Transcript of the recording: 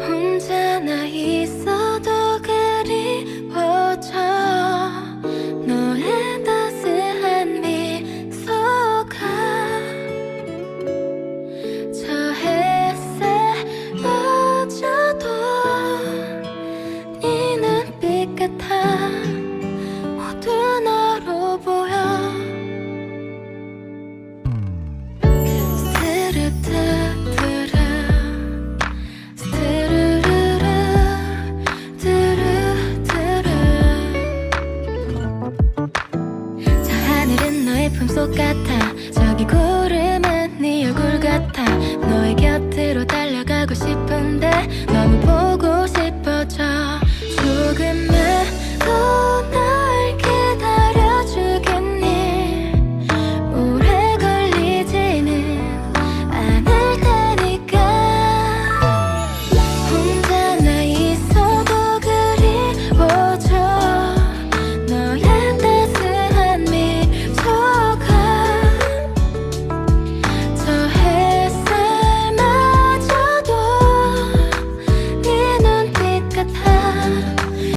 혼자 나 있어 너의 품속 같아. 저기 구름은 네 얼굴 같아. 너의 곁으로 달려가고 싶은데